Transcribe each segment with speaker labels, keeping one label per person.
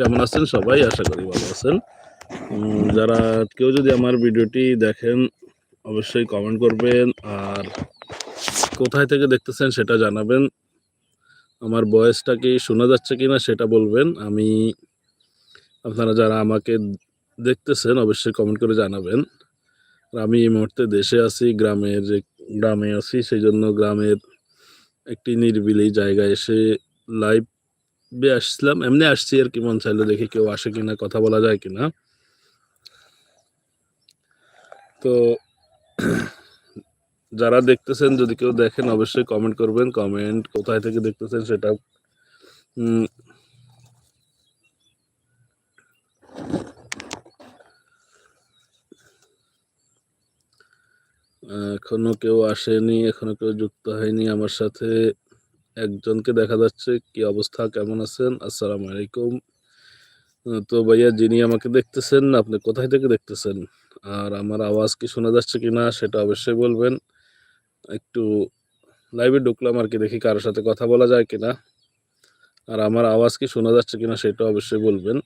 Speaker 1: কেমন আছেন? সবাই আশা করি ভালো আছেন। যারা কেউ যদি আমার ভিডিওটি দেখেন, অবশ্যই কমেন্ট করবেন। আর কোথায় থেকে দেখতেছেন সেটা জানাবেন। আমার বয়সটা কি শোনা যাচ্ছে কি না সেটা বলবেন। আমি, আপনারা যারা আমাকে দেখতেছেন, অবশ্যই কমেন্ট করে জানাবেন। আর আমি এই মুহূর্তে দেশে আছি, গ্রামের যে, গ্রামে আছি, সেই জন্য গ্রামের একটি নিরিবিলি জায়গায় এসে লাইভে আসছিলাম। এমনি আসছি আর কি, মন চাইলে দেখি কেউ আসে কিনা, কথা বলা যায় কিনা। তো যারা দেখতেছেন, যদি কেউ দেখেন, অবশ্যই কমেন্ট করবেন। কমেন্ট কোথায় থেকে দেখতেছেন সেটা এখনও কেউ আসেনি, এখনও কেউ যুক্ত হয়নি আমার সাথে। একজনকে দেখা যাচ্ছে, কি অবস্থা, কেমন আছেন? আসসালামু আলাইকুম। তো ভাইয়া, যিনি আমাকে দেখতেছেন, আপনি কোথায় থেকে দেখতেছেন? আর আমার আওয়াজ কি শোনা যাচ্ছে কি না, সেটা অবশ্যই বলবেন। একটু লাইভে ঢুকলাম আর কি, দেখি কারোর সাথে কথা বলা যায় কিনা। আর আমার আওয়াজ কি শোনা যাচ্ছে কিনা সেটা অবশ্যই বলবেন।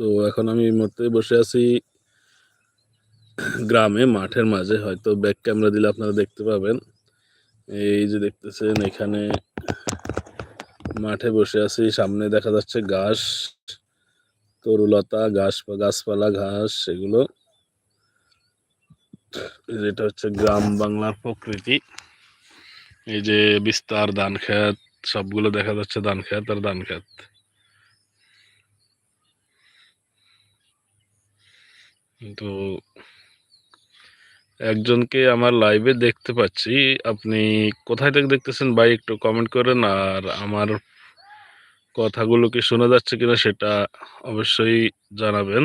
Speaker 1: তো এখন আমি এই মুহূর্তে বসে আছি গ্রামে, মাঠের মাঝে। হয়তো ব্যাক ক্যামেরা দিলে আপনারা দেখতে পাবেন। এই যে দেখতেছেন, এখানে মাঠে বসে আছি। সামনে দেখা যাচ্ছে ঘাস, তরুলতা, ঘাস, গাছপালা, ঘাস, এগুলো। যেটা হচ্ছে গ্রাম বাংলার প্রকৃতি। এই যে বিস্তার ধান খেত সবগুলো দেখা যাচ্ছে ধান খেত আর ধান খেত তো একজনকে আমার লাইভে দেখতে পাচ্ছি। আপনি কোথায় থেকে দেখতেছেন ভাই? একটু কমেন্ট করেন আর আমার কথাগুলো কি শোনা যাচ্ছে কিনা সেটা অবশ্যই জানাবেন।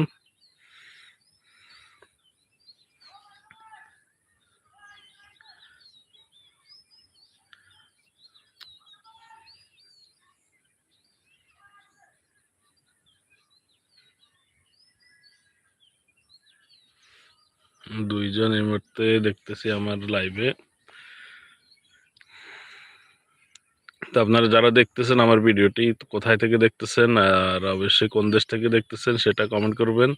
Speaker 1: দুইজন এই মুহূর্তে দেখতেছি আমার লাইভে তো আপনারা যারা দেখতেছেন আমার ভিডিওটি, কোথায় থেকে দেখতেছেন আর অবশ্যই কোন দেশ থেকে দেখতেছেন সেটা কমেন্ট করবেন।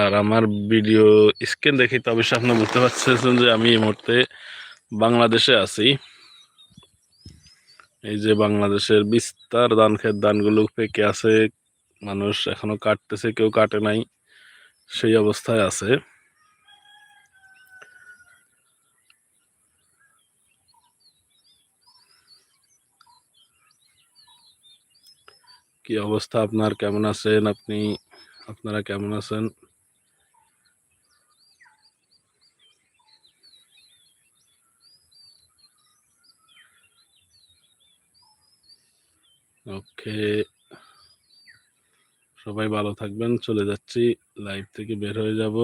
Speaker 1: আর আমার ভিডিও স্ক্রিন দেখে তো অবশ্যই আপনারা বুঝতে পারছেন যে আমি এই মুহূর্তে বাংলাদেশে আছি। এই যে বাংলাদেশের বিস্তার ধান ক্ষেত ধানগুলো পেকে আছে, মানুষ এখনও কাটতেছে, কেউ কাটে নাই, সেই অবস্থায় আছে। কি অবস্থা আপনার? কেমন আছেন আপনি? আপনারা কেমন আছেন? ওকে। সবাই ভালো থাকবেন, চলে যাচ্ছি। লাইভ থেকে বের হয়ে যাব।